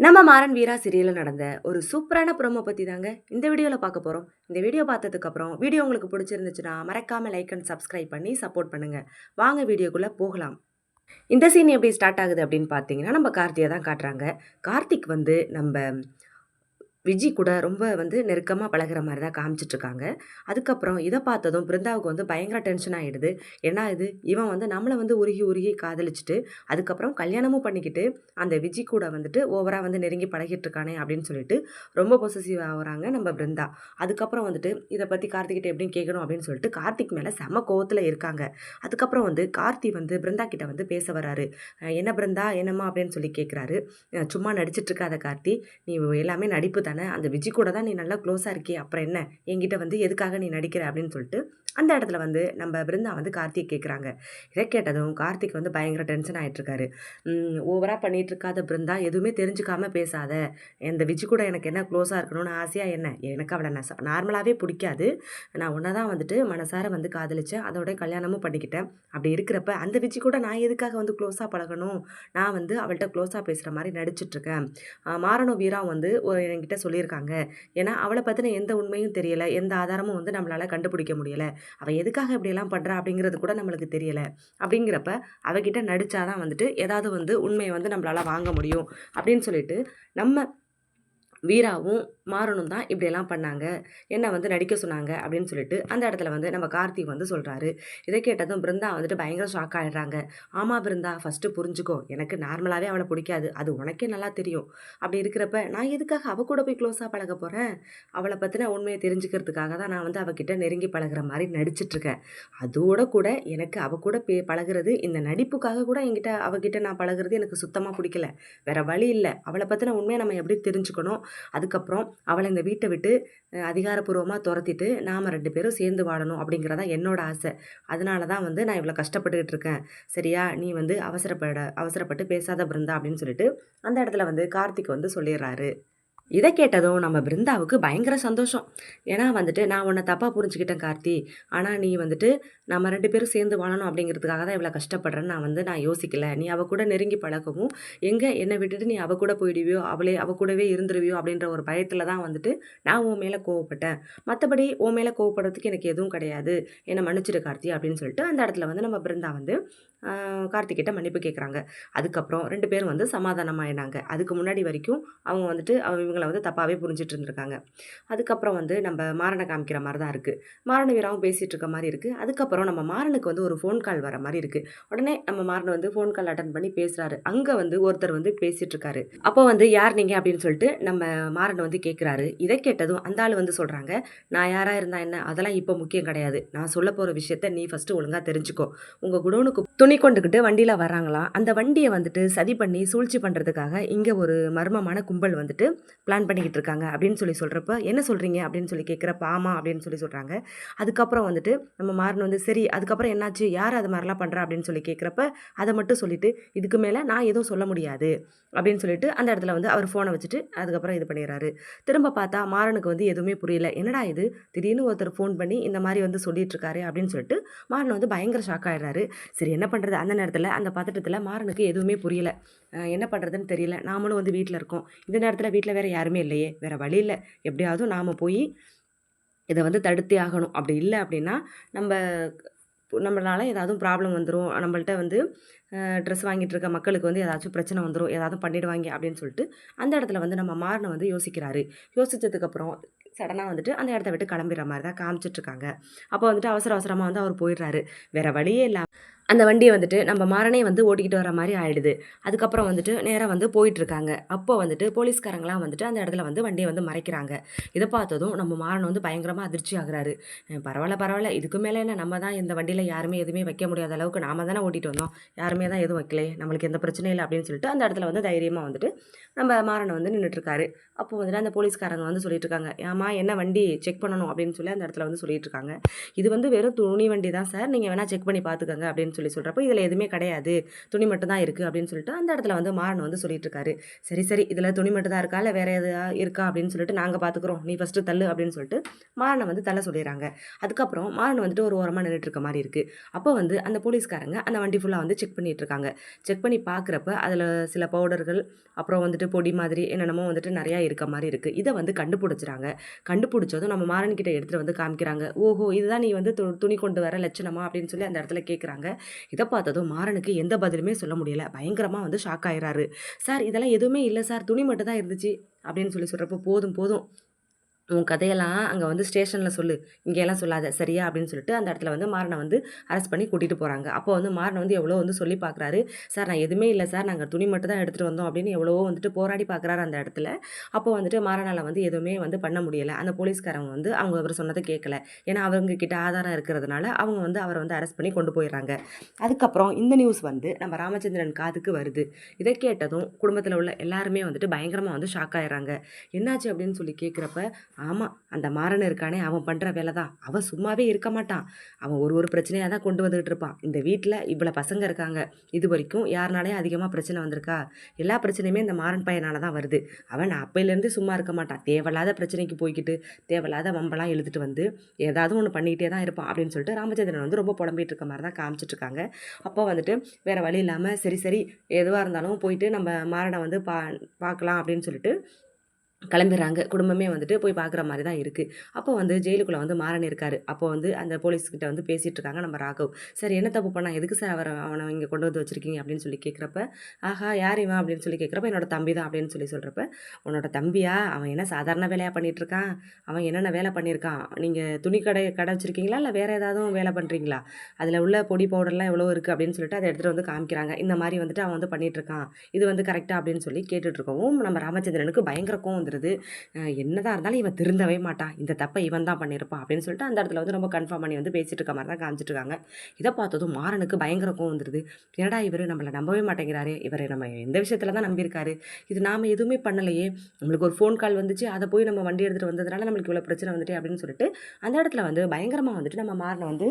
நம்ம மாறன் வீரா சீரியலில் நடந்த ஒரு சூப்பரான ப்ரோமோ பற்றி தாங்க இந்த வீடியோவில் பார்க்க போகிறோம் இந்த வீடியோ பார்த்ததுக்கப்புறம் வீடியோ உங்களுக்கு பிடிச்சிருந்துச்சுன்னா மறக்காமல் லைக் அண்ட் சப்ஸ்கிரைப் பண்ணி சப்போர்ட் பண்ணுங்கள் வாங்க வீடியோக்குள்ளே போகலாம். இந்த சீன் எப்படி ஸ்டார்ட் ஆகுது அப்படின்னு பார்த்தீங்கன்னா நம்ம கார்த்தியை தான் காட்டுறாங்க. கார்த்திக் வந்து நம்ம விஜி கூட ரொம்ப வந்து நெருக்கமாக பழகுற மாதிரி தான் காமிச்சிட்ருக்காங்க. அதுக்கப்புறம் இதை பார்த்ததும் பிருந்தாவுக்கு வந்து பயங்கர டென்ஷன் ஆகிடுது ஏன்னா இது? இவன் வந்து நம்மளை வந்து உருகி உருகி காதலிச்சுட்டு அதுக்கப்புறம் கல்யாணமும் பண்ணிக்கிட்டு அந்த விஜி கூட வந்துட்டு ஓவராக வந்து நெருங்கி பழகிட்டு இருக்கானே அப்படின்னு சொல்லிட்டு ரொம்ப பொசசிவ் ஆகுறாங்க நம்ம பிருந்தா. அதுக்கப்புறம் வந்துட்டு இதை பற்றி கார்த்திகிட்ட எப்படின்னு கேட்கணும் அப்படின்னு சொல்லிட்டு கார்த்திக் மேலே செம கோவத்தில் இருக்காங்க. அதுக்கப்புறம் வந்து கார்த்தி வந்து பிருந்தா கிட்ட வந்து பேச வராரு என்ன பிருந்தா? என்னம்மா? அப்படின்னு சொல்லி கேட்குறாரு சும்மா நடிச்சிட்ருக்காத கார்த்தி. நீ எல்லாமே நடிப்பு தானே? அந்த விஜி கூட தான் நீ நல்லா க்ளோஸாக இருக்கே அப்புறம் என்ன? என்கிட்ட வந்து எதுக்காக நீ நடிக்கிற அப்படின்னு சொல்லிட்டு அந்த இடத்துல வந்து நம்ம பிருந்தா வந்து கார்த்திக் கேட்குறாங்க இதை கேட்டதும் கார்த்திக் வந்து பயங்கர டென்ஷன் ஆகிட்டுருக்காரு ஓவராக பண்ணிகிட்ருக்காத பிருந்தா எதுவுமே தெரிஞ்சுக்காம பேசாத. இந்த விஜி கூட எனக்கு என்ன க்ளோஸாக இருக்கணும்னு ஆசையாக என்ன? எனக்கு அவளை நான் நார்மலாகவே பிடிக்காது. நான் ஒன்றை தான் வந்துட்டு மனசார வந்து காதலிச்சேன். அதோட கல்யாணமும் பண்ணிக்கிட்டேன். அப்படி இருக்கிறப்ப அந்த விஜி கூட நான் எதுக்காக வந்து க்ளோஸாக பழகணும்? நான் வந்து அவள்கிட்ட க்ளோஸாக பேசுகிற மாதிரி நடிச்சிட்ருக்கேன் மாரணோ வீரா வந்து ஒரு என்கிட்ட சொல்லியிருக்காங்க. ஏன்னா அவளை பற்றின எந்த உண்மையும் தெரியலை. எந்த ஆதாரமும் வந்து நம்மளால் கண்டுபிடிக்க முடியலை. அவள் எதுக்காக இப்படியெல்லாம் பண்ணுறா அப்படிங்கிறது கூட நம்மளுக்கு தெரியலை. அப்படிங்கிறப்ப அவகிட்ட நடித்தாதான் வந்துட்டு ஏதாவது வந்து உண்மையை வந்து நம்மளால் வாங்க முடியும். அப்படின்னு சொல்லிட்டு நம்ம வீராவும் மாறணும் தான் இப்படியெல்லாம் பண்ணாங்க. என்ன வந்து நடிக்க சொன்னாங்க அப்படின்னு சொல்லிட்டு அந்த இடத்துல வந்து நம்ம கார்த்திக் வந்து சொல்கிறாரு இதை கேட்டதும் பிருந்தா வந்துட்டு பயங்கர ஷாக் ஆகிடுறாங்க ஆமாம் பிருந்தா ஃபஸ்ட்டு புரிஞ்சுக்கோ. எனக்கு நார்மலாகவே அவளை பிடிக்காது. அது உனக்கே நல்லா தெரியும். அப்படி இருக்கிறப்ப நான் எதுக்காக அவள் கூட போய் க்ளோஸாக பழக போகிறேன் அவளை பற்றின உண்மையை தெரிஞ்சுக்கிறதுக்காக தான் நான் வந்து அவகிட்ட நெருங்கி பழகுற மாதிரி நடிச்சிட்ருக்கேன் அதோட கூட எனக்கு அவள் கூட பே பழகுறது இந்த நடிப்புக்காக கூட என்கிட்ட அவகிட்ட நான் பழகுறது எனக்கு சுத்தமாக பிடிக்கல. வேறு வழி இல்லை. அவளை பற்றின உண்மையை நம்ம எப்படி தெரிஞ்சுக்கணும்? அதுக்கப்புறம் அவளை இந்த வீட்டை விட்டு அதிகாரப்பூர்வமாக துரத்திட்டு நாம் ரெண்டு பேரும் சேர்ந்து வாழணும் அப்படிங்கிறதா என்னோட ஆசை. அதனால தான் வந்து நான் இவ்வளோ கஷ்டப்பட்டுக்கிட்டு இருக்கேன். சரியா? நீ வந்து அவசரப்பட அவசரப்பட்டு பேசாத பிருந்தா அப்படின்னு சொல்லிட்டு அந்த இடத்துல வந்து கார்த்திக் வந்து சொல்லிடுறாரு. இதை கேட்டதும் நம்ம பிருந்தாவுக்கு பயங்கர சந்தோஷம். ஏன்னா வந்துட்டு நான் உன்னை தப்பாக புரிஞ்சுக்கிட்டேன் கார்த்தி. ஆனால் நீ வந்துட்டு நம்ம ரெண்டு பேரும் சேர்ந்து வாழணும் அப்படிங்கிறதுக்காக தான் இவ்வளோ கஷ்டப்படுறேன்னு நான் வந்து நான் யோசிக்கல. நீ அவ கூட நெருங்கி பழகவும் எங்கே என்னை விட்டுட்டு நீ அவ கூட போயிடுவியோ அவளே அவ கூடவே இருந்துருவியோ அப்படின்ற ஒரு பயத்தில் தான் வந்துட்டு நான் உன் மேலே கோவப்பட்டேன். மற்றபடி உன் மேலே கோவப்படுறதுக்கு எனக்கு எதுவும் கிடையாது. என்னை மன்னிச்சிடு கார்த்தி அப்படின்னு சொல்லிட்டு அந்த இடத்துல வந்து நம்ம பிருந்தா வந்து கார்த்திகிட்ட மன்னிப்பு கேட்குறாங்க அதுக்கப்புறம் ரெண்டு பேரும் வந்து சமாதானமாயினாங்க. அதுக்கு முன்னாடி வரைக்கும் அவங்க வந்துட்டு அவங்க இவங்களை வந்து தப்பாகவே புரிஞ்சிட்டு இருந்திருக்காங்க அதுக்கப்புறம் வந்து நம்ம மாறனை காமிக்கிற மாதிரி தான் இருக்குது மாறன வீராவும் பேசிகிட்டு இருக்க. மாதிரி இருக்குது அதுக்கப்புறம் நம்ம மாறனுக்கு வந்து ஒரு ஃபோன் கால் வர மாதிரி இருக்குது உடனே நம்ம மாறன் வந்து ஃபோன் கால் அட்டன் பண்ணி பேசுகிறாரு அங்கே வந்து ஒருத்தர் வந்து பேசிகிட்டு இருக்காரு அப்போ வந்து யார் நீங்கள் அப்படின்னு சொல்லிட்டு நம்ம மாரனை வந்து கேட்குறாரு இதை கேட்டதும் அந்த ஆள் வந்து சொல்கிறாங்க நான் யாராக இருந்தா என்ன? அதெல்லாம் இப்போ முக்கியம் கிடையாது. நான் சொல்ல போகிற விஷயத்த நீ ஃபஸ்ட்டு ஒழுங்காக தெரிஞ்சுக்கோ. உங்கள் குடோனுக்கு துணி கொண்டுக்கிட்டு வண்டியில் வராங்களாம் அந்த வண்டியை வந்துட்டு சதி பண்ணி சூழ்ச்சி பண்ணுறதுக்காக இங்கே ஒரு மர்மமான கும்பல் வந்துட்டு பிளான் பண்ணிக்கிட்டு இருக்காங்க அப்படின்னு சொல்லி சொல்கிறப்ப என்ன சொல்கிறீங்க அப்படின்னு சொல்லி கேட்குறப்ப ஆமாம் அப்படின்னு சொல்லி சொல்கிறாங்க அதுக்கப்புறம் வந்துட்டு நம்ம மாறன் வந்து சரி அதுக்கப்புறம் என்னாச்சு? யார் அது மாதிரிலாம் பண்ணுறா அப்படின்னு சொல்லி கேட்குறப்ப அதை மட்டும் சொல்லிவிட்டு இதுக்கு மேலே நான் எதுவும் சொல்ல முடியாது அப்படின்னு சொல்லிட்டு அந்த இடத்துல வந்து அவர் ஃபோனை வச்சுட்டு அதுக்கப்புறம் இது பண்ணிடுறாரு. திரும்ப பார்த்தா மாறனுக்கு வந்து எதுவுமே புரியல. என்னடா இது? திடீர்னு ஒருத்தர் ஃபோன் பண்ணி இந்த மாதிரி வந்து சொல்லிட்டு இருக்காரு அப்படின்னு சொல்லிட்டு மாறன் வந்து பயங்கர ஷாக் ஆயிடுறாரு. சரி என்ன பண்ணுறது அந்த நேரத்தில் அந்த பதட்டத்தில் மாறனுக்கு எதுவுமே புரியல. என்ன பண்ணுறதுன்னு தெரியல. நாமளும் வந்து வீட்டில் இருக்கோம். இந்த நேரத்தில் வீட்டில் வேறு யாருமே இல்லையே. வேறு வழி இல்லை. எப்படியாவது நாம் போய் இதை வந்து தடுத்தே ஆகணும். அப்படி இல்லை அப்படின்னா நம்ம நம்மளால் ஏதாவது ப்ராப்ளம் வந்துடும் நம்மள்ட்ட வந்து ட்ரெஸ் வாங்கிட்டு இருக்க மக்களுக்கு வந்து ஏதாச்சும் பிரச்சனை வந்துடும் ஏதாவது பண்ணிடுவாங்க அப்படின்னு சொல்லிட்டு அந்த இடத்துல வந்து நம்ம மாறனை வந்து யோசிக்கிறாரு. யோசித்ததுக்கப்புறம் சடனாக வந்துட்டு அந்த இடத்த விட்டு கிளம்பிடுற மாதிரி தான் காமிச்சிட்ருக்காங்க அப்போ வந்துட்டு அவசர அவசரமாக வந்து அவர் போயிடுறாரு. வேறு வழியே இல்லாமல் அந்த வண்டியை வந்துட்டு நம்ம மாறனே வந்து ஓட்டிக்கிட்டு வர மாதிரி ஆயிடுது. அதுக்கப்புறம் வந்துட்டு நேராக வந்து போயிட்டுருக்காங்க. அப்போ வந்துட்டு போலீஸ்காரங்களாம் வந்துட்டு அந்த இடத்துல வந்து வண்டியை வந்து மறைக்கிறாங்க. இதை பார்த்ததும் நம்ம மாறன் வந்து பயங்கரமாக அதிர்ச்சி ஆகுறாரு. பரவாயில்ல பரவாயில்ல. இதுக்கு மேலே என்ன? நம்ம தான் இந்த வண்டியில் யாருமே எதுவுமே வைக்க முடியாத அளவுக்கு நாம தானே ஓட்டிகிட்டு வந்தோம். யாருமே தான் எதுவும் வைக்கலையே. நம்மளுக்கு எந்த பிரச்சனையும் இல்லை அப்படின்னு சொல்லிட்டு அந்த இடத்துல வந்து தைரியமாக வந்துட்டு நம்ம மாறனை வந்து நின்றுட்டுருக்காரு அப்போ வந்துட்டு அந்த போலீஸ்காரங்க வந்து சொல்லிட்டு இருக்காங்க ஏமா என்ன வண்டி செக் பண்ணணும்? அப்படின்னு சொல்லி அந்த இடத்துல வந்து சொல்லிட்டு இருக்காங்க இது வந்து வெறும் துணி வண்டி தான் சார். நீங்கள் வேணால் செக் பண்ணி பார்த்துக்கோங்க அப்படின்னு அப்படின்னு சொல்லி சொல்கிறப்போ இதில் எதுவுமே கிடையாது. துணி மட்டும் தான் இருக்குது அப்படின்னு சொல்லிட்டு அந்த இடத்துல வந்து மாறன் வந்து சொல்லிட்டு இருக்காரு சரி சரி இதில் துணி மட்டும் தான் இருக்கா? இல்லை வேறு எதாவது இருக்கா? அப்படின்னு சொல்லிட்டு நாங்கள் பார்த்துக்குறோம் நீ ஃபஸ்ட்டு தள்ளு அப்படின்னு சொல்லிட்டு மாறனை வந்து தள்ள சொல்லிடுறாங்க. அதுக்கப்புறம் மாறன் வந்துட்டு ஒரு ஓரமாக நின்றுட்டு இருக்க மாதிரி இருக்குது அப்போ வந்து அந்த போலீஸ்காரங்க அந்த வண்டி ஃபுல்லாக வந்து செக் பண்ணிட்டு இருக்காங்க. செக் பண்ணி பார்க்குறப்ப அதில் சில பவுடர்கள் அப்புறம் வந்துட்டு பொடி மாதிரி என்னென்னமோ வந்துட்டு நிறையா இருக்க மாதிரி இருக்குது இதை வந்து கண்டுபிடிச்சிறாங்க. கண்டுபிடிச்சதும் நம்ம மாறன் கிட்டே எடுத்துகிட்டு வந்து காமிக்கிறாங்க. ஓஹோ இதுதான் நீ வந்து து- துணி கொண்டு வர லட்சணமா? அப்படின்னு சொல்லி அந்த இடத்துல கேட்குறாங்க இதை பார்த்ததும் மாறனுக்கு எந்த பதிலுமே சொல்ல முடியல. பயங்கரமாக வந்து ஷாக் ஆயிடுறாரு சார் இதெல்லாம் எதுவுமே இல்லை சார். துணி மட்டும் தான் இருந்துச்சு. அப்படின்னு சொல்லி சொல்கிறப்போ போதும் போதும். உன் கதையெல்லாம் அங்கே வந்து ஸ்டேஷனில் சொல்லு. இங்கேயெல்லாம் சொல்லாத. சரியா? அப்படின்னு சொல்லிட்டு அந்த இடத்துல வந்து மாறனை வந்து அரெஸ்ட் பண்ணி கூட்டிகிட்டு போகிறாங்க அப்போ வந்து மாறனை வந்து எவ்வளோ வந்து சொல்லி பார்க்குறாரு சார் நான் எதுவுமே இல்லை சார். நாங்கள் துணி மட்டும் தான் எடுத்துகிட்டு வந்தோம் அப்படின்னு எவ்வளவோ வந்துட்டு போராடி பார்க்குறாரு அந்த இடத்துல. அப்போ வந்துட்டு மாறனால் வந்து எதுவுமே வந்து பண்ண முடியலை. அந்த போலீஸ்காரங்க வந்து அவங்க அவர் சொன்னதை கேட்கல ஏன்னா அவங்க கிட்ட ஆதாரம் இருக்கிறதுனால அவங்க வந்து அவரை வந்து அரெஸ்ட் பண்ணி கொண்டு போயிடுறாங்க. அதுக்கப்புறம் இந்த நியூஸ் வந்து நம்ம ராமச்சந்திரன் காதுக்கு வருது. இதை கேட்டதும் குடும்பத்தில் உள்ள எல்லாருமே வந்துட்டு பயங்கரமாக வந்து ஷாக் ஆயிடுறாங்க. என்னாச்சு அப்படின்னு சொல்லி கேட்குறப்ப ஆமாம் அந்த மாறன் இருக்கானே அவன் பண்ணுற வேலை தான் அவன் சும்மாவே இருக்க மாட்டான் அவன் ஒரு ஒரு பிரச்சனையாக தான் கொண்டு வந்துகிட்டு இருப்பான் இந்த வீட்டில் இவ்வளோ பசங்க இருக்காங்க. இது வரைக்கும் யாருனாலையும் அதிகமாக பிரச்சனை வந்திருக்கா? எல்லா பிரச்சனையுமே இந்த மாறன் பையனால தான் வருது. அவன் அப்பையிலேருந்து சும்மா இருக்க மாட்டான் தேவையில்லாத பிரச்சனைக்கு போய்க்கிட்டு தேவையில்லாத வம்பெல்லாம் எழுதிட்டு வந்து ஏதாவது ஒன்று பண்ணிக்கிட்டே தான் இருப்பான் அப்படின்னு சொல்லிட்டு ராமச்சந்திரன் வந்து ரொம்ப புலம்பிகிட்டு இருக்க மாதிரி தான் காமிச்சிட்ருக்காங்க அப்போ வந்துட்டு வேறு வழி இல்லாமல் சரி சரி எதுவாக இருந்தாலும் போயிட்டு நம்ம மாறனை வந்து பா பார்க்கலாம் அப்படின்னு சொல்லிட்டு கிளம்பிடுறாங்க. குடும்பமே வந்துட்டு போய் பார்க்குற மாதிரி தான் இருக்குது அப்போ வந்து ஜெயிலுக்குள்ளே வந்து மாறன் இருக்காரு. அப்போ வந்து அந்த போலீஸ்கிட்ட வந்து பேசிகிட்டு இருக்காங்க நம்ம ராகவ். சார் என்ன தப்பு பண்ணா? எதுக்கு சார் அவரை அவனை இங்கே கொண்டு வந்து வச்சிருக்கீங்க? அப்படின்னு சொல்லி கேட்குறப்ப ஆஹா யார் இவன்? அப்படின்னு சொல்லி கேட்குறப்ப என்னோட தம்பி தான். அப்படின்னு சொல்லி சொல்கிறப்ப உன்னோட தம்பியா? அவன் என்ன சாதாரண வேலையாக பண்ணிகிட்ருக்கான் இருக்கான்? அவன் என்னென்ன வேலை பண்ணியிருக்கான்? நீங்கள் துணி கடை கடை வச்சுருக்கீங்களா? இல்லை வேறு ஏதாவது வேலை பண்ணுறீங்களா அதில் உள்ள பொடி பவுடர்லாம் எவ்வளோ இருக்குது அப்படின்னு சொல்லிட்டு அதை எடுத்துகிட்டு வந்து காமிக்கிறாங்க. இந்த மாதிரி வந்துட்டு அவன் வந்து பண்ணிகிட்ருக்கான் இது வந்து கரெக்டாக அப்படின்னு சொல்லி கேட்டுட்டு இருக்கவும் நம்ம ராமச்சந்திரனுக்கு பயங்கர கோவம் வந்துடுது என்னதான் இருந்தாலும் இவன் திருந்தவே மாட்டான். இந்த தப்பை இவன் தான் பண்ணியிருப்பான் அப்படின்னு சொல்லிட்டு அந்த இடத்துல வந்து ரொம்ப கன்ஃபார்ம் பண்ணி வந்து பேசிட்டு இருக்க மாதிரி தான் காமிச்சிட்டு இருக்காங்க இதை பார்த்ததும் மாறனுக்கு பயங்கர கோவம் வந்துடுது என்னடா இவர் நம்மளை நம்பவே மாட்டேங்கிறாரு இவரை நம்ம எந்த விஷயத்துல தான் நம்பியிருக்காரு? இது நாம் எதுவுமே பண்ணலையே. நம்மளுக்கு ஒரு ஃபோன் கால் வந்துச்சு அதை போய் நம்ம வண்டி எடுத்துகிட்டு வந்ததுனால நம்மளுக்கு இவ்வளோ பிரச்சனை வந்துட்டு அப்படின்னு சொல்லிட்டு அந்த இடத்துல வந்து பயங்கரமாக வந்துட்டு நம்ம மாறனை வந்து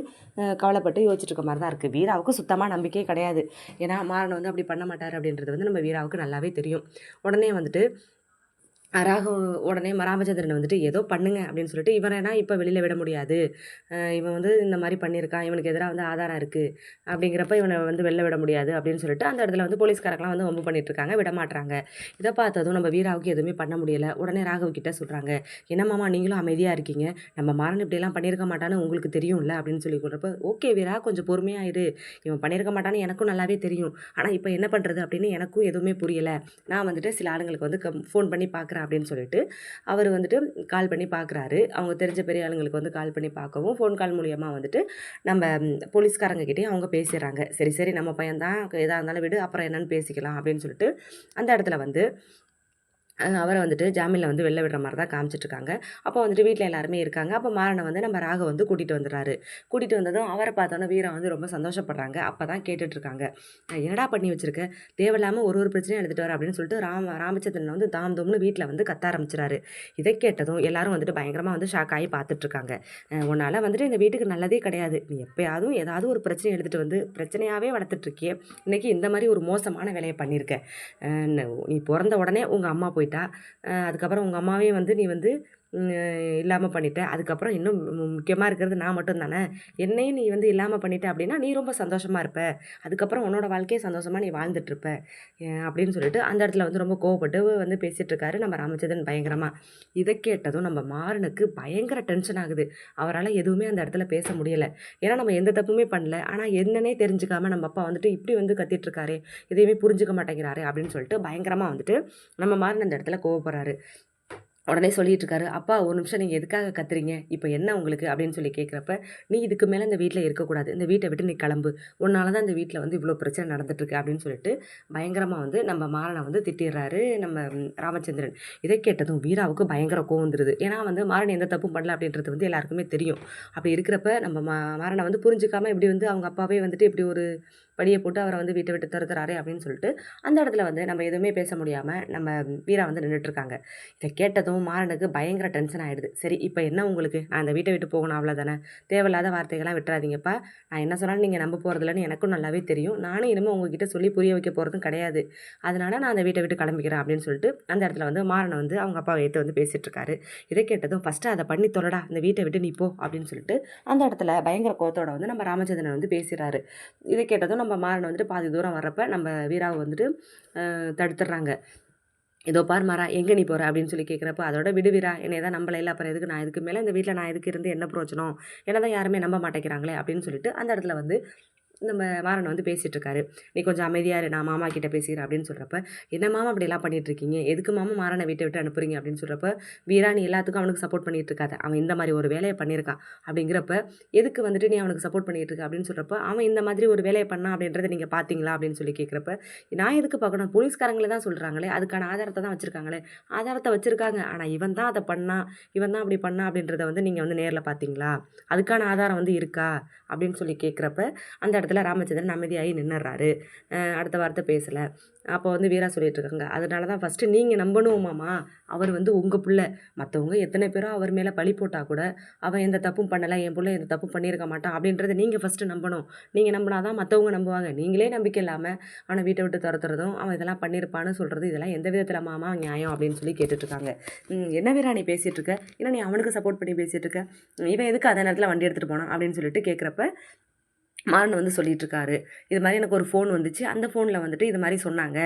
கவலைப்பட்டு யோசிச்சுட்டு இருக்க மாதிரி தான் இருக்குது வீராவுக்கு சுத்தமாக நம்பிக்கையே கிடையாது. ஏன்னா மாறனை வந்து அப்படி பண்ண மாட்டார் அப்படின்றது வந்து நம்ம வீராவுக்கு நல்லாவே தெரியும். உடனே வந்துட்டு ராகவ் உடனே ராமச்சந்திரன் வந்துட்டு ஏதோ பண்ணுங்க அப்படின்னு சொல்லிட்டு இவனா இப்போ வெளியில் விட முடியாது. இவன் வந்து இந்த மாதிரி பண்ணியிருக்கான் இவனுக்கு எதிராக வந்து ஆதாரம் இருக்குது அப்படிங்கிறப்ப இவனை வந்து வெளில விட முடியாது அப்படின்னு சொல்லிட்டு அந்த இடத்துல வந்து போலீஸ்காரங்களாம் வந்து வம்பு பண்ணிட்டுருக்காங்க விட மாட்டுறாங்க இதை பார்த்ததும் நம்ம வீராவுக்கு எதுவுமே பண்ண முடியல. உடனே ராகவ் கிட்டே சொல்கிறாங்க என்னம்மாமா நீங்களும் அமைதியாக இருக்கீங்க. நம்ம மாறன் இப்படிலாம் பண்ணியிருக்க மாட்டான்னு உங்களுக்கு தெரியும்ல அப்படின்னு சொல்லி கொடுறப்ப ஓகே வீரா கொஞ்சம் பொறுமையாக இரு இவன் பண்ணியிருக்க மாட்டான்னு எனக்கும் நல்லாவே தெரியும். ஆனால் இப்போ என்ன பண்ணுறது அப்படின்னு எனக்கும் எதுவுமே புரியலை. நான் வந்துட்டு சில ஆளுங்களுக்கு வந்து ஃபோன் பண்ணி பார்க்குறேன் அப்படின்னு சொல்லிட்டு அவர் வந்துட்டு கால் பண்ணி பார்க்குறாரு அவங்க தெரிஞ்ச பெரிய ஆளுங்களுக்கு வந்து கால் பண்ணி பார்க்கவும் ஃபோன் கால் மூலியமாக வந்துட்டு நம்ம போலீஸ்காரங்கக்கிட்டே அவங்க பேசிடுறாங்க. சரி சரி நம்ம பையன்தான் எதாக இருந்தாலும் விடு அப்புறம் என்னென்னு பேசிக்கலாம் அப்படின்னு சொல்லிட்டு அந்த இடத்துல வந்து அவரை வந்துட்டு ஜாமீனில் வந்து வெளில விடுற மாதிரி தான் காமிச்சிட்ருக்காங்க. அப்போ வந்துட்டு வீட்டில் எல்லாருமே இருக்காங்க. அப்போ மாறனை வந்து நம்ம ராக வந்து கூட்டிகிட்டு வந்துடுறாரு. கூட்டிகிட்டு வந்ததும் அவரை பார்த்தோன்னே வீரா வந்து ரொம்ப சந்தோஷப்படுறாங்க. அப்போ தான் கேட்டுட்ருக்காங்க என்னடா பண்ணி வச்சிருக்க? தேவையில்லாமல் ஒரு ஒரு பிரச்சனையும் எடுத்துகிட்டு வர அப்படின்னு சொல்லிட்டு ராம ராமச்சந்திரன் வந்து தாம் தோம்னு வீட்டில் வந்து கத்த ஆரம்பிச்சிறாரு. இதை கேட்டதும் எல்லாரும் வந்துட்டு பயங்கரமாக வந்து ஷாக் ஆகி பார்த்துட்ருக்காங்க. உன்னால் வந்துட்டு இந்த வீட்டுக்கு நல்லதே கிடையாது. நீ எப்போயாவது ஏதாவது ஒரு பிரச்சனை எடுத்துகிட்டு வந்து பிரச்சனையாகவே வளர்த்துட்ருக்கியே. இன்றைக்கி இந்த மாதிரி ஒரு மோசமான வேலையை பண்ணியிருக்க. நீ பிறந்த உடனே உங்கள் அம்மா போய் போயிட்டா. அதுக்கப்புறம் உங்கள் அம்மாவே வந்து நீ வந்து இல்லாமல் பண்ணிட்டேன் அதுக்கப்புறம் இன்னும் முக்கியமாக இருக்கிறது நான் மட்டும் தானே. என்னையும் நீ வந்து இல்லாமல் பண்ணிட்ட அப்படின்னா நீ ரொம்ப சந்தோஷமாக இருப்ப. அதுக்கப்புறம் உன்னோட வாழ்க்கையை சந்தோஷமாக நீ வாழ்ந்துட்டுருப்ப அப்படின்னு சொல்லிட்டு அந்த இடத்துல வந்து ரொம்ப கோவப்பட்டு வந்து பேசிகிட்டு இருக்காரு நம்ம ராமச்சந்திரன் பயங்கரமாக இதை கேட்டதும் நம்ம மாறனுக்கு பயங்கர டென்ஷன் ஆகுது. அவரால் எதுவுமே அந்த இடத்துல பேச முடியலை. ஏன்னா நம்ம எந்த தப்புமே பண்ணல. ஆனால் என்னன்னே தெரிஞ்சுக்காம நம்ம அப்பா வந்துட்டு இப்படி வந்து கத்திட்டுருக்காரு எதையுமே புரிஞ்சுக்க மாட்டேங்கிறாரு அப்படின்னு சொல்லிட்டு பயங்கரமாக வந்துட்டு நம்ம மாறன் அந்த இடத்துல கோவப்படுறாரு. உடனே சொல்லிட்டு இருக்காரு அப்பா ஒரு நிமிஷம் நீங்கள் எதுக்காக கத்துறீங்க? இப்போ என்ன உங்களுக்கு? அப்படின்னு சொல்லி கேட்குறப்ப நீ இதுக்கு மேலே இந்த வீட்டில் இருக்கக்கூடாது. இந்த வீட்டை விட்டு நீ கிளம்பு. உன்னால தான் இந்த வீட்டில் வந்து இவ்வளோ பிரச்சனை நடந்துட்டுருக்கு. அப்படின்னு சொல்லிட்டு பயங்கரமாக வந்து நம்ம மாறனை வந்து திட்டிடுறாரு நம்ம ராமச்சந்திரன். இதை கேட்டதும் வீராவுக்கு பயங்கர கோவம் வந்துருது. ஏன்னா வந்து மாறன் எந்த தப்பும் பண்ணல அப்படின்றது வந்து எல்லாருக்குமே தெரியும். அப்படி இருக்கிறப்ப நம்ம மா மாறனை வந்து புரிஞ்சுக்காம இப்படி வந்து அவங்க அப்பாவே வந்துட்டு இப்படி ஒரு படியை போட்டு அவரை வந்து வீட்டை விட்டு துரத்துறாரு அப்படின்னு சொல்லிட்டு அந்த இடத்துல வந்து நம்ம எதுவுமே பேச முடியாமல் நம்ம வீரா வந்து நின்றுட்டுருக்காங்க இதை கேட்டதும் மாறனுக்கு பயங்கர டென்ஷன் ஆகிடுது சரி இப்போ என்ன உங்களுக்கு? நான் அந்த வீட்டை விட்டு போகணும் அவ்வளோதானே தேவையில்லாத வார்த்தைகள்லாம் விட்டுறாதீங்கப்பா. நான் என்ன சொன்னாலும் நீங்கள் நம்ப போகிறதில்லன்னு எனக்கும் நல்லாவே தெரியும். நானும் இனிமேல் உங்ககிட்ட சொல்லி புரிய வைக்க போகிறதும் கிடையாது. அதனால் நான் அந்த வீட்டை விட்டு கிளம்பிக்கிறேன் அப்படின்னு சொல்லிட்டு அந்த இடத்துல வந்து மாறனை வந்து அவங்க அப்பாவை ஏற்று வந்து பேசிகிட்டு இருக்காரு. இதை கேட்டதும் ஃபஸ்ட்டு அதை பண்ணி தொலைடா இந்த வீட்டை விட்டு நீ போ அப்படின்னு சொல்லிட்டு அந்த இடத்துல பயங்கர கோத்தோட வந்து நம்ம ராமச்சந்திரன் வந்து பேசுகிறாரு இதை கேட்டதும் நம்ம மாறனை வந்துட்டு பாதி தூரம் வர்றப்ப நம்ம வீராவை வந்துட்டு தடுத்துடுறாங்க. இதோ பார் மாறா எங்கே நீ போகிற அப்படின்னு சொல்லி கேட்குறப்ப அதோட விடு வீரா என்னை தான் நம்பலை இல்லை அப்புறம் எதுக்கு? நான் இதுக்கு மேலே இந்த வீட்டில் நான் எதுக்கு இருந்து என்ன பிரோஜனம் என்ன தான் யாருமே நம்ப மாட்டேங்கிறாங்களே அப்படின்னு சொல்லிட்டு அந்த இடத்துல வந்து நம்ம மாறன் வந்து பேசிகிட்டு இருக்காரு நீ கொஞ்சம் அமைதியாக நான் மாமா கிட்ட பேசுகிறேன் அப்படின்னு சொல்கிறப்ப என்ன மாமா அப்படிலாம் பண்ணிகிட்ருக்கீங்க இருக்கீங்க எதுக்கு மாமா மாறனை வீட்டை விட்டு அனுப்புறீங்க? அப்படின்னு சொல்கிறப்ப வீரா நீ எல்லாத்துக்கும் அவனுக்கு சப்போர்ட் பண்ணிட்டு இருக்காத அவன் இந்த மாதிரி ஒரு வேலையை பண்ணியிருக்கான். அப்படிங்கிறப்ப எதுக்கு வந்துட்டு நீ அவனுக்கு சப்போர்ட் பண்ணிகிட்டு இருக்க அப்படின்னு சொல்கிறப்ப அவன் இந்த மாதிரி ஒரு வேலையை பண்ணான் அப்படின்றத நீங்கள் பார்த்தீங்களா? அப்படின்னு சொல்லி கேட்குறப்ப நான் எதுக்கு பார்க்கணும்? போலீஸ்காரங்களே தான் சொல்கிறாங்களே அதுக்கான ஆதாரத்தை தான் வச்சுருக்காங்களே. ஆதாரத்தை வச்சுருக்காங்க. ஆனால் இவன் தான் அதை பண்ணா இவன் தான் அப்படி பண்ணா அப்படின்றத வந்து நீங்கள் வந்து நேரில் பார்த்தீங்களா? அதுக்கான ஆதாரம் வந்து இருக்கா? அப்படின்னு சொல்லி கேட்குறப்ப அந்த இடத்துல ராமச்சந்திரன் அமைதியாகி நின்னுடுறாரு. அடுத்த வார்த்தை பேசலை. அப்போ வந்து வீரா சொல்லிட்டு இருக்காங்க அதனால தான் ஃபஸ்ட்டு நீங்கள் நம்பணும் மாமா. அவர் வந்து உங்கள் பிள்ளை. மற்றவங்க எத்தனை பேரோ அவர் மேலே பழி போட்டால் கூட அவன் எந்த தப்பும் பண்ணலை என் பிள்ளை எந்த தப்பும் பண்ணியிருக்க மாட்டான் அப்படின்றத நீங்கள் ஃபஸ்ட்டு நம்பணும். நீங்கள் நம்பினா தான் மற்றவங்க நம்புவாங்க. நீங்களே நம்பிக்கை இல்லாமல் அவனை வீட்டை விட்டு துரத்துறதும் அவன் இதெல்லாம் பண்ணியிருப்பான்னு சொல்கிறது இதெல்லாம் எந்த விதத்தில் மாமா நியாயம் அப்படின்னு சொல்லி கேட்டுட்ருக்காங்க என்ன வீரா நீ பேசிகிட்டு இருக்க ஏன்னா நீ அவனுக்கு சப்போர்ட் பண்ணி பேசிகிட்டு இருக்க இவன் எதுக்கு அதே நேரத்தில் வண்டி எடுத்துகிட்டு போனான் அப்படின்னு சொல்லிட்டு கேட்குறப்ப மாறன் வந்து சொல்லிகிட்ருக்காரு இது மாதிரி எனக்கு ஒரு ஃபோன் வந்துச்சு. அந்த ஃபோனில் வந்துட்டு இது மாதிரி சொன்னாங்க.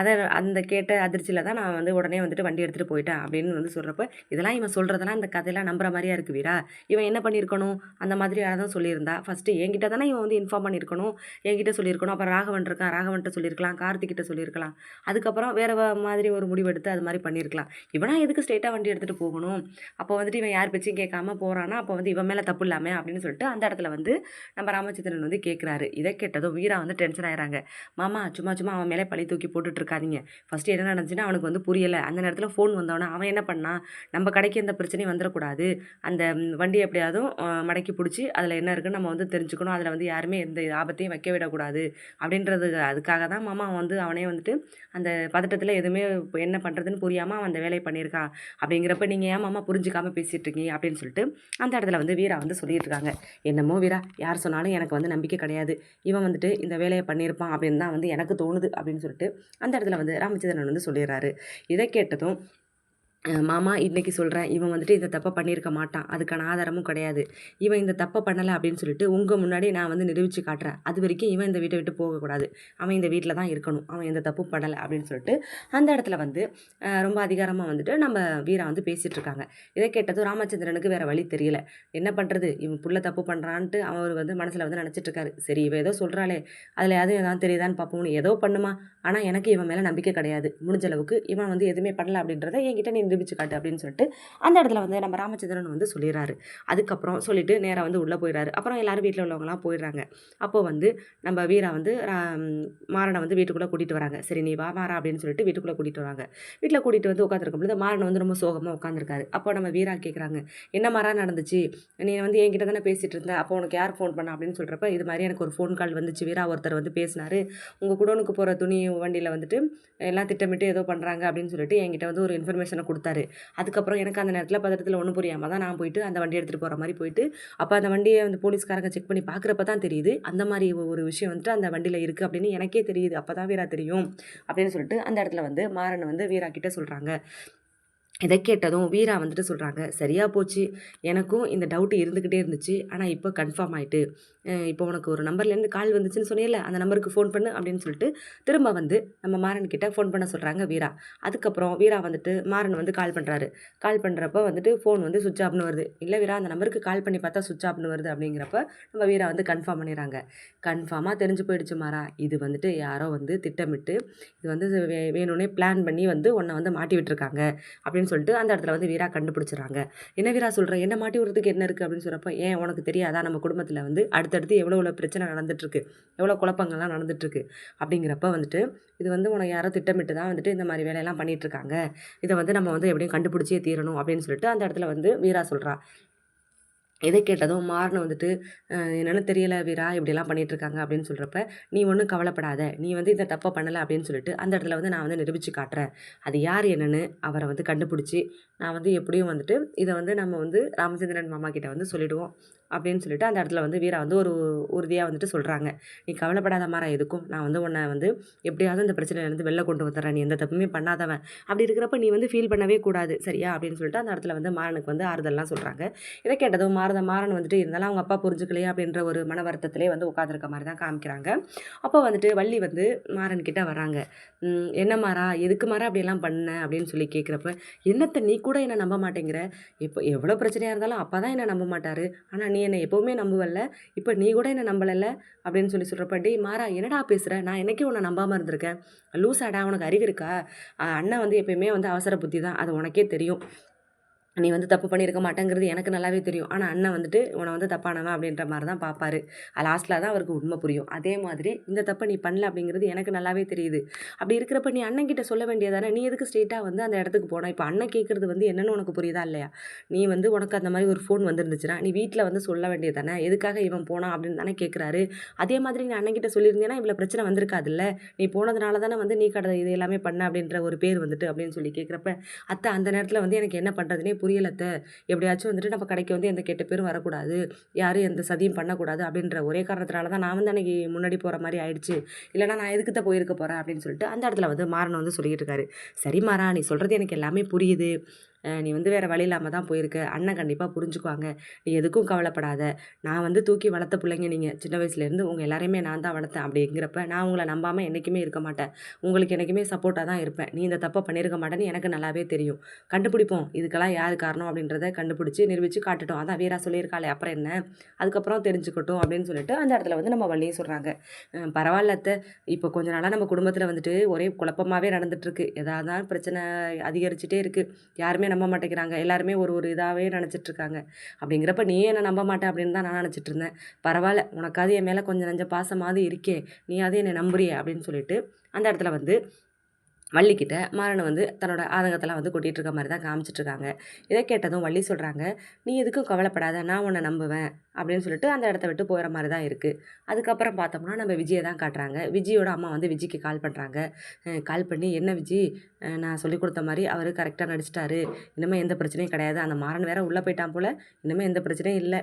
அதை அந்த கேட்ட அதிர்ச்சியில் தான் நான் வந்து உடனே வந்துட்டு வண்டி எடுத்துகிட்டு போயிட்டேன் அப்படின்னு வந்து சொல்கிறப்ப இதெல்லாம் இவன் சொல்கிறதெல்லாம் அந்த கதையெல்லாம் நம்புற மாதிரியா இருக்கு வீரா? இவன் என்ன பண்ணியிருக்கணும்? அந்த மாதிரி தான் சொல்லியிருந்தா. ஃபஸ்ட்டு என்கிட்ட தானே இவன் வந்து இன்ஃபார்ம் பண்ணியிருக்கணும். என்கிட்ட சொல்லியிருக்கணும். அப்புறம் ராகவன் இருக்கான். ராகவன்கிட்ட சொல்லியிருக்கலாம். கார்த்திகிட்ட சொல்லியிருக்கலாம். அதுக்கப்புறம் வேறு மாதிரி ஒரு முடிவு எடுத்து அது மாதிரி பண்ணியிருக்கலாம். இவனா எதுக்கு ஸ்ட்ரெயிட்டாக வண்டி எடுத்துகிட்டு போகணும்? அப்போ வந்துட்டு இவன் யார் பேச்சையும் கேட்காம போகிறானா அப்போ வந்து இவன் மேலே தப்பு இல்லாமல் அப்படின்னு சொல்லிட்டு அந்த இடத்துல வந்து நம்ம ராமச்சந்திரன் வந்து கேட்குறாரு இதை கேட்டதும் வீரா வந்து டென்ஷன் ஆகிறாங்க மாமா சும்மா சும்மா அவன் மேலே பழி தூக்கி போட்டுட்ருக்காதீங்க. ஃபஸ்ட்டு என்ன நடந்துச்சுன்னா அவனுக்கு வந்து புரியலை. அந்த நேரத்தில் ஃபோன் வந்தவொடனே அவன் என்ன பண்ணான் நம்ம கடைக்கு எந்த பிரச்சனையும் வந்துடக்கூடாது அந்த வண்டி எப்படியாவது மடக்கி பிடிச்சி அதில் என்ன இருக்குன்னு நம்ம வந்து தெரிஞ்சுக்கணும். அதில் வந்து யாருமே எந்த ஆபத்தையும் வைக்க விடக்கூடாது. அப்படின்றது அதுக்காக தான் மாமா வந்து அவனே வந்துட்டு அந்த பதட்டத்தில் எதுவுமே என்ன பண்ணுறதுன்னு புரியாமல் அவன் அந்த வேலையை பண்ணியிருக்கான் அப்படிங்கிறப்ப நீங்கள் ஏன் மாமா புரிஞ்சிக்காமல் பேசிகிட்டு இருக்கீங்க அப்படின்னு சொல்லிட்டு அந்த இடத்துல வந்து வீரா வந்து சொல்லிட்டு இருக்காங்க என்னமோ வீரா யார் சொன்னாலும் எனக்கு வந்து நம்பிக்கை கிடையாது. இவன் வந்துட்டு இந்த வேலையை பண்ணியிருப்பான் அப்படின்னு தான் வந்து எனக்கு தோணுது அப்படின்னு சொல்லிட்டு அந்த இடத்துல வந்து ராமச்சந்திரன் வந்து சொல்லிடுறாரு. இதை கேட்டதும் மாமா இன்றைக்கி சொல்கிறேன் இவன் வந்துட்டு இந்த தப்பை பண்ணியிருக்க மாட்டான். அதுக்கான ஆதாரமும் கிடையாது. இவன் இந்த தப்பை பண்ணலை அப்படின்னு சொல்லிட்டு உங்கள் முன்னாடி நான் வந்து நிரூபித்து காட்டுறேன். அது வரைக்கும் இவன் இந்த வீட்டை விட்டு போகக்கூடாது. அவன் இந்த வீட்டில் தான் இருக்கணும். அவன் எந்த தப்பும் பண்ணலை அப்படின்னு சொல்லிட்டு அந்த இடத்துல வந்து ரொம்ப அதிகாரமாக வந்துட்டு நம்ம வீரா வந்து பேசிகிட்டு இருக்காங்க. இதை கேட்டதும் ராமச்சந்திரனுக்கு வேறு வழி தெரியல. என்ன பண்ணுறது இவன் புள்ள தப்பு பண்ணுறான்ட்டு அவர் வந்து மனசில் வந்து நினச்சிட்டு இருக்காரு. சரி இவன் ஏதோ சொல்கிறாளே அதில் எதுவும் எதாவது தெரியுதான்னு பார்ப்போம்னு ஏதோ பண்ணுமா? ஆனால் எனக்கு இவன் மேலே நம்பிக்கை கிடையாது. முடிஞ்ச அளவுக்கு இவன் வந்து எதுவுமே பண்ணல அப்படின்றத என்கிட்ட நீ நிரூபிச்சு காட்டு அப்படின்னு சொல்லிட்டு அந்த இடத்துல வந்து நம்ம ராமச்சந்திரன் வந்து சொல்லிடுறாரு. அதுக்கப்புறம் சொல்லிட்டு நேராக வந்து உள்ளே போயிடுறாரு. அப்புறம் எல்லாரும் வீட்டில் உள்ளவங்கலாம் போயிடுறாங்க. அப்போது வந்து நம்ம வீரா வந்து மாரனை மாறனை வந்து வீட்டுக்குள்ளே கூட்டிகிட்டு வராங்க. சரி நீ வா மாறா அப்படின்னு சொல்லிட்டு வீட்டுக்குள்ளே கூட்டிகிட்டு வராங்க. வீட்டில் கூட்டிகிட்டு வந்து உட்காந்துருக்கும் பொழுது மாறனை வந்து ரொம்ப சோகமாக உட்காந்துருக்காரு அப்போ நம்ம வீரா கேட்குறாங்க என்ன மாறா நடந்துச்சு? நீ வந்து என்கிட்ட தானே பேசிகிட்டு இருந்த. அப்போ உனக்கு யார் ஃபோன் பண்ணா? அப்படின்னு சொல்கிறப்ப இது மாதிரி எனக்கு ஒரு ஃபோன் கால் வந்துச்சு. வீரா ஒருத்தர் வந்து பேசினாரு. உங்கள் குடோனுக்கு போகிற துணி வண்டியில் வந்துட்டு எல்லாம் திட்டமிட்டு ஏதோ பண்ணுறாங்க அப்படின்னு சொல்லிட்டு என்கிட்ட வந்து ஒரு இன்ஃபர்மேஷனை கொடுத்தாரு. அதுக்கப்புறம் எனக்கு அந்த நேரத்தில் பதட்டத்தில் ஒன்றும் புரியாமல் தான் நான் போயிட்டு அந்த வண்டி எடுத்துகிட்டு போகிற மாதிரி போயிட்டு அப்போ அந்த வண்டியை வந்து போலீஸ்காரங்க செக் பண்ணி பார்க்குறப்ப தான் தெரியுது அந்த மாதிரி ஒரு விஷயம் வந்துட்டு அந்த வண்டியில் இருக்குது அப்படின்னு எனக்கே தெரியுது. அப்போ தான் வீரா தெரியும் அப்படின்னு சொல்லிட்டு அந்த இடத்துல வந்து மாறன் வந்து வீரா கிட்டே சொல்கிறாங்க இதை கேட்டதும் வீரா வந்துட்டு சொல்கிறாங்க சரியாக போச்சு. எனக்கும் இந்த டவுட்டு இருந்துக்கிட்டே இருந்துச்சு. ஆனால் இப்போ கன்ஃபார்ம் ஆகிட்டு இப்போ உனக்கு ஒரு நம்பர்லேருந்து கால் வந்துச்சுன்னு சொன்னியல அந்த நம்பருக்கு ஃபோன் பண்ணு அப்படின்னு சொல்லிட்டு திரும்ப வந்து நம்ம மாறன் கிட்ட ஃபோன் பண்ண சொல்கிறாங்க வீரா. அதுக்கப்புறம் வீரா வந்துட்டு மாறன் வந்து கால் பண்ணுறாரு கால் பண்ணுறப்ப வந்துட்டு ஃபோன் வந்து சுவிட்ச் ஆஃப்னு வருது. இல்லை வீரா அந்த நம்பருக்கு கால் பண்ணி பார்த்தா சுவிட்ச் ஆஃப்னு வருது அப்படிங்கிறப்ப நம்ம வீரா வந்து கன்ஃபார்ம் பண்ணிடுறாங்க. கன்ஃபார்மாக தெரிஞ்சு போயிடுச்சு மாறா. இது வந்துட்டு யாரோ வந்து திட்டமிட்டு இது வந்து வேணும்னே பிளான் பண்ணி வந்து உன்னை வந்து மாட்டி விட்டுருக்காங்க அப்படின்னு அப்படின்னு சொல்லிட்டு அந்த இடத்துல வந்து வீரா கண்டுபிடிச்சிடுறாங்க. என்ன வீரா சொல்கிறேன் என்ன மாட்டி விடுறதுக்கு என்ன இருக்குது அப்படின்னு சொல்கிறப்ப ஏன் உனக்கு தெரியாதா? நம்ம குடும்பத்தில் வந்து அடுத்தடுத்து எவ்வளோ எவ்வளோ பிரச்சனை நடந்துட்டுருக்கு? எவ்வளோ குழப்பங்கள்லாம் நடந்துட்டுருக்கு? அப்படிங்கிறப்ப வந்துட்டு இது வந்து உனக்கு யாரோ திட்டமிட்டு தான் வந்துட்டு இந்த மாதிரி வேலையெல்லாம் பண்ணிகிட்ருக்காங்க இதை வந்து நம்ம வந்து எப்படியும் கண்டுபிடிச்சே தீரணும். அப்படின்னு சொல்லிட்டு அந்த இடத்துல வந்து வீரா சொல்கிறா எதை கேட்டதும் மாறன் வந்துட்டு என்னென்னு என்னன்னு தெரியல வீரா, இப்படிலாம் பண்ணிகிட்ருக்காங்க அப்படின்னு சொல்கிறப்ப "நீ ஒன்றும் கவலைப்படாத. நீ வந்து இந்த தப்பை பண்ணலை அப்படின்னு சொல்லிட்டு, அந்த இடத்துல வந்து நான் வந்து நிரூபித்து காட்டுறேன். அது யார் என்னென்னு அவரை வந்து கண்டுபிடிச்சி நான் வந்து எப்படியும் வந்துட்டு இதை வந்து நம்ம வந்து ராமச்சந்திரன் மாமா கிட்ட வந்து சொல்லிவிடுவோம் அப்படின்னு சொல்லிட்டு அந்த இடத்துல வந்து வீரா வந்து ஒரு உறுதியாக வந்துட்டு சொல்கிறாங்க "நீ கவலைப்படாத மாறா எதுக்கும். நான் வந்து உன்னை வந்து எப்படியாவது இந்த பிரச்சனையிலேருந்து வெளில கொண்டு வந்துடுறேன் நீ எந்த தப்புமே பண்ணாதவன். அப்படி இருக்கிறப்ப நீ வந்து ஃபீல் பண்ணவே கூடாது. சரியா?" அப்படின்னு சொல்லிட்டு அந்த இடத்துல வந்து மாறனுக்கு வந்து ஆறுதல்லாம் சொல்கிறாங்க இதை கேட்டதும் மாறத மாறன் வந்துட்டு இருந்தாலும் அவங்க அப்பா புரிஞ்சுக்கலையே அப்படின்ற ஒரு மன வருத்தத்திலே வந்து உட்காந்துருக்க மாதிரி தான் காமிக்கிறாங்க. அப்போ வந்துட்டு வள்ளி வந்து மாறன் கிட்ட வராங்க. "என்ன மாறா? எதுக்கு மாறா அப்படியெல்லாம் பண்ண?" அப்படின்னு சொல்லி கேட்குறப்ப, என்னத்தை நீ கூட என்னை நம்ப மாட்டேங்கிற? இப்போ எவ்வளோ பிரச்சனையாக இருந்தாலும் அப்பா தான் என்னை நம்ப மாட்டார் ஆனால் நீ என்னை எப்போவுமே நம்புவல்ல. இப்போ நீ கூட என்னை நம்பலைல்ல அப்படின்னு சொல்லி சொல்கிறப்ப "டேய் மாறா என்னடா பேசுற? நான் என்னைக்கே உன்னை நம்பாமல் இருந்திருக்கேன்? லூசாடா? உனக்கு அறிவு இருக்கா? அண்ணன் வந்து எப்பயுமே வந்து அவசர புத்தி தான். அது உனக்கே தெரியும். நீ வந்து தப்பு பண்ணியிருக்க மாட்டேங்கிறது எனக்கு நல்லாவே தெரியும். ஆனால் அண்ணன் வந்துட்டு உன்னை வந்து தப்பானவன் அப்படின்ற மாதிரி தான் பார்ப்பாரு. லாஸ்ட்டில் தான் அவருக்கு உண்மை புரியும். அதே மாதிரி இந்த தப்பை நீ பண்ணல அப்படிங்கிறது எனக்கு நல்லாவே தெரியுது. அப்படி இருக்கிறப்ப நீ அண்ணன் கிட்ட சொல்ல வேண்டியதானே நீ எதுக்கு ஸ்ட்ரெயிட்டாக வந்து அந்த இடத்துக்கு போனோம் இப்போ அண்ணன் கேட்குறது வந்து என்னன்னு உனக்கு புரியுதா இல்லையா? நீ வந்து உனக்கு அந்த மாதிரி ஒரு ஃபோன் வந்துருந்துச்சுன்னா நீ வீட்டில் வந்து சொல்ல வேண்டியதானே எதுக்காக இவன் போனான் அப்படின்னு தானே கேட்குறாரு. அதே மாதிரி நீ அண்ணன் கிட்ட சொல்லியிருந்தேன்னா இவ்வளோ பிரச்சனை வந்திருக்காதுல்ல. நீ போனதுனால தானே வந்து நீ கடை இது எல்லாமே பண்ண அப்படின்ற ஒரு பேர் வந்துட்டு அப்படின்னு சொல்லி கேட்குறப்ப, "அத்தை அந்த நேரத்தில் வந்து எனக்கு என்ன பண்ணுறதுனே புரியலத்தை எப்படியாச்சும் வந்துட்டு நம்ம கடைக்கு வந்து எந்த கெட்ட பேரும் வரக்கூடாது. யாரும் எந்த சதியும் பண்ணக்கூடாது அப்படின்ற ஒரே காரணத்தினால தான் நான் வந்து அன்றைக்கி முன்னாடி போகிற மாதிரி ஆயிடுச்சு. இல்லைன்னா நான் எதுக்குத்த போயிருக்க போகிறேன் அப்படின்னு சொல்லிட்டு அந்த இடத்துல வந்து மாறன் வந்து சொல்லிக்கிட்டு இருக்காரு. "சரி மாறா, நீ சொல்கிறது எனக்கு எல்லாமே புரியுது. நீ வந்து வேறு வழி இல்லாமல் தான் போயிருக்க. அண்ணன் கண்டிப்பாக புரிஞ்சுக்குவாங்க. நீ எதுக்கும் கவலைப்படாத. நான் வந்து தூக்கி வளர்த்த பிள்ளைங்க நீங்கள் சின்ன வயசுலேருந்து உங்கள் எல்லாரையுமே நான் தான் வளர்த்தேன். அப்படிங்கிறப்ப நான் உங்களை நம்பாமல் என்றைக்குமே இருக்க மாட்டேன். உங்களுக்கு என்னைக்குமே சப்போர்ட்டாக தான் இருப்பேன். நீ இந்த தப்பை பண்ணியிருக்க மாட்டேன்னு எனக்கு நல்லாவே தெரியும். கண்டுபிடிப்போம். இதுக்கெல்லாம் யார் காரணம் அப்படின்றத கண்டுபிடிச்சி நிரூபிச்சு காட்டுட்டோம் அதான் வீரா சொல்லியிருக்காளே அப்புறம் என்ன? அதுக்கப்புறம் தெரிஞ்சுக்கட்டும்" அப்படின்னு சொல்லிட்டு அந்த இடத்துல வந்து நம்ம வள்ளியும் சொல்கிறாங்க பரவாயில்ல அத்தை இப்போ கொஞ்ச நாளாக நம்ம குடும்பத்தில் வந்துட்டு ஒரே குழப்பமாவே நடந்துட்டுருக்கு. ஏதாவது பிரச்சனை அதிகரிச்சுட்டே இருக்குது யாருமே நம்ப மாட்டேங்கிறாங்க. எல்லாருமே ஒரு ஒரு இதாகவே நினச்சிட்ருக்காங்க அப்படிங்கிறப்ப நீ என்ன நம்ப மாட்ட அப்படின்னு தான் நான் நினச்சிட்டு இருந்தேன். பரவாயில்ல உனக்காவது என் மேலே கொஞ்சம் நஞ்ச பாசமாவது இருக்கே. நீ அதே என்னை நம்புறியே" அப்படின்னு சொல்லிட்டு அந்த இடத்துல வந்து வள்ளிக்கிட்ட மாறனை வந்து தன்னோட ஆதங்கத்தெல்லாம் வந்து கொட்டிகிட்டு இருக்க மாதிரி தான் காமிச்சிட்டுருக்காங்க. இதை கேட்டதும் வள்ளி சொல்கிறாங்க "நீ எதுக்கும் கவலைப்படாத. நான் உன்னை நம்புவேன்" அப்படின்னு சொல்லிட்டு அந்த இடத்த விட்டு போகிற மாதிரி தான் இருக்குது அதுக்கப்புறம் பார்த்தோம்னா, நம்ம விஜயை தான் காட்டுறாங்க. விஜயோட அம்மா வந்து விஜிக்கு கால் பண்ணுறாங்க கால் பண்ணி, "என்ன விஜி, நான் சொல்லிக் கொடுத்த மாதிரி அவர் கரெக்டாக நடிச்சுட்டாரு. இனிமேல் எந்த பிரச்சனையும் கிடையாது. அந்த மாறன் வேற உள்ளே போயிட்டான் போல் இனிமேல் எந்த பிரச்சனையும் இல்லை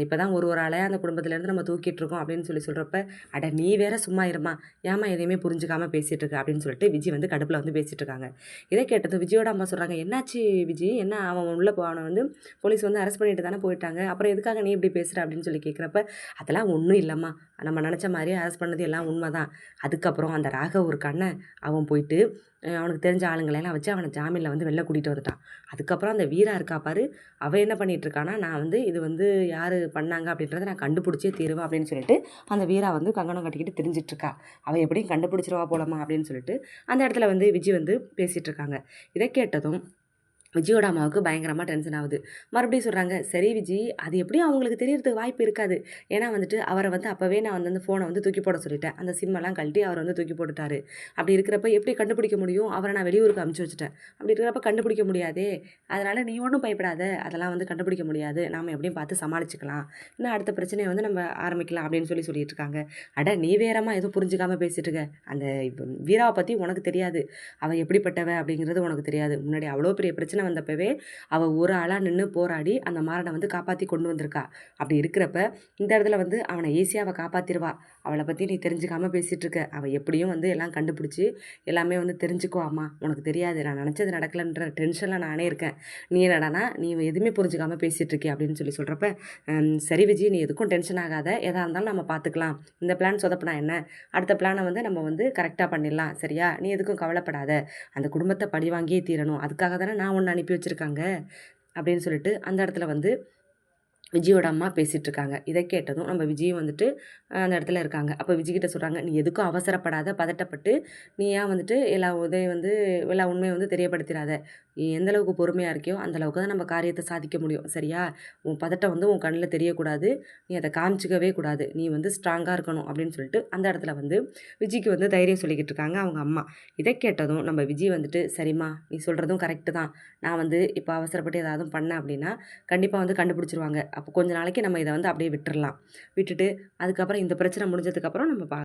இப்போ தான் ஒரு ஒரு ஆளாக அந்த குடும்பத்துலேருந்து நம்ம தூக்கிட்டு இருக்கோம்" அப்படின்னு சொல்லி சொல்கிறப்ப "அட நீ வேற சும்மா இருமா ஏம்மா எதையுமே புரிஞ்சுக்காமல் பேசிட்டு இருக்க?" அப்படின்னு சொல்லிட்டு விஜி வந்து கடுப்பில் வந்து பேசிகிட்டு இருக்காங்க. இதை கேட்டதும் விஜியோட அம்மா சொல்கிறாங்க "என்னாச்சு விஜி? என்ன அவன் உள்ளே போ வந்து போலீஸ் வந்து அரெஸ்ட் பண்ணிட்டு தானே போயிட்டாங்க. அப்புறம் எதுக்காக நீ இப்படி பேசுகிற அப்படின்னு சொல்லி கேட்குறப்ப, "அதெல்லாம் ஒன்றும் இல்லைம்மா நம்ம நினச்ச மாதிரி அரெஸ்ட் பண்ணது எல்லாம் உண்மை தான். அதுக்கப்புறம் அந்த ராக ஒரு கண்ணை அவன் போயிட்டு அவனுக்கு தெரிஞ்ச ஆளுங்களெல்லாம் வச்சு அவனை ஜாமீனில் வந்து வெளில கூட்டிகிட்டு வந்துட்டான். அதுக்கப்புறம் அந்த வீரா இருக்கா பாரு, அவ என்ன பண்ணிகிட்ருக்கானா இருக்கான்னா, நான் வந்து இது வந்து யார் பண்ணாங்க அப்படின்றத நான் கண்டுபிடிச்சே தீருவேன்" அப்படின்னு சொல்லிட்டு அந்த வீரா வந்து கங்கணம் கட்டிக்கிட்டு தெரிஞ்சிட்ருக்கா அவன் எப்படியும் கண்டுபிடிச்சிருவா போலமா அப்படின்னு சொல்லிட்டு அந்த இடத்துல வந்து விஜய் வந்து பேசிகிட்ருக்காங்க இதை கேட்டதும் விஜியோட அம்மாவுக்கு பயங்கரமாக டென்ஷன் ஆகுது. மறுபடியும் சொல்கிறாங்க "சரி விஜி, அது எப்படியும் அவங்களுக்கு தெரியறதுக்கு வாய்ப்பு இருக்காது. ஏன்னா வந்துட்டு அவரை வந்து அப்போவே நான் வந்து அந்த ஃபோனை வந்து தூக்கி போட சொல்லிட்டேன். அந்த சிம்மெல்லாம் கழட்டி அவர் வந்து தூக்கி போட்டுட்டாரு. அப்படி இருக்கிறப்ப எப்படி கண்டுபிடிக்க முடியும்? அவரை நான் வெளியூருக்கு அமுச்சு வச்சுட்டேன். அப்படி இருக்கிறப்ப கண்டுபிடிக்க முடியாதே. அதனால் நீ ஒன்றும் பயப்படாத. அதெல்லாம் வந்து கண்டுபிடிக்க முடியாது. நாம எப்படியும் பார்த்து சமாளிச்சுக்கலாம். இன்னும் அடுத்த பிரச்சனையை வந்து நம்ம ஆரம்பிக்கலாம்" அப்படின்னு சொல்லி சொல்லிட்டு இருக்காங்க. "அட நீ வேறமாக எதுவும் புரிஞ்சுக்காமல் பேசிட்டு இருக்க. அந்த வீராவை பற்றி உனக்கு தெரியாது. அவள் எப்படிப்பட்டவ அப்படிங்கிறது உனக்கு தெரியாது. முன்னாடி அவ்வளோ பெரிய பிரச்சனை வந்தப்பவே அவள் ஒரு ஆளாக நின்று போராடி அந்த மாறனை வந்து காப்பாற்றி கொண்டு வந்திருக்கா. அப்படி இருக்கிறப்ப இந்த இடத்துல வந்து அவனை ஈஸியாக அவள் காப்பாற்றிடுவா அவளை பற்றி நீ தெரிஞ்சுக்காம பேசிகிட்ருக்க இருக்க. எப்படியும் வந்து எல்லாம் கண்டுபிடிச்சி எல்லாமே வந்து தெரிஞ்சுக்குவாம்மா. உனக்கு தெரியாது. நான் நினச்சது நடக்கலன்ற டென்ஷனில் நானே இருக்கேன். நீ என்னடான்னா, நீ எதுவுமே புரிஞ்சுக்காமல் பேசிகிட்டு இருக்கே அப்படின்னு சொல்லி சொல்கிறப்ப சரி விஜய் நீ எதுக்கும் டென்ஷன் ஆகாத. எதாக இருந்தாலும் நம்ம பார்த்துக்கலாம். இந்த பிளான் சொதப்புனா என்ன? அடுத்த பிளானை வந்து நம்ம வந்து கரெக்டாக பண்ணிடலாம். சரியா? நீ எதுக்கும் கவலைப்படாத. அந்த குடும்பத்தை பழி வாங்கியே தீரணும். அதுக்காக தானே நான் உன்ன அனுப்பி வச்சுருக்காங்க அப்படின்னு சொல்லிட்டு அந்த இடத்துல வந்து விஜயோட அம்மா பேசிகிட்டு இருக்காங்க. இதை கேட்டதும் நம்ம விஜயும் வந்துட்டு அந்த இடத்துல இருக்காங்க. அப்போ விஜய்கிட்ட சொல்கிறாங்க "நீ எதுக்கும் அவசரப்படாத. பதட்டப்பட்டு நீயா வந்துட்டு எல்லா உதவி வந்து எல்லா உண்மையை வந்து தெரியப்படுத்திடாத நீ எந்தளவுக்கு பொறுமையாக இருக்கியோ, அந்தளவுக்கு தான் நம்ம காரியத்தை சாதிக்க முடியும். சரியா? உன் பதட்டம் வந்து உன் கண்ணில் தெரியக்கூடாது. நீ அதை காமிச்சிக்கவே கூடாது. நீ வந்து ஸ்ட்ராங்காக இருக்கணும்" அப்படின்னு சொல்லிட்டு அந்த இடத்துல வந்து விஜிக்கு வந்து தைரியம் சொல்லிக்கிட்டு இருக்காங்க அவங்க அம்மா. இதை கேட்டதும் நம்ம விஜி வந்துட்டு, "சரிம்மா, நீ சொல்கிறதும் கரெக்ட்டு தான். நான் வந்து இப்போ அவசரப்பட்டு ஏதாவது பண்ணேன் அப்படின்னா, கண்டிப்பாக வந்து கண்டுபிடிச்சிருவாங்க. அப்போ கொஞ்ச நாளைக்கு நம்ம இதை வந்து அப்படியே விட்டுடலாம் விட்டுட்டு அதுக்கப்புறம் இந்த பிரச்சனை முடிஞ்சதுக்கப்புறம் நம்ம பா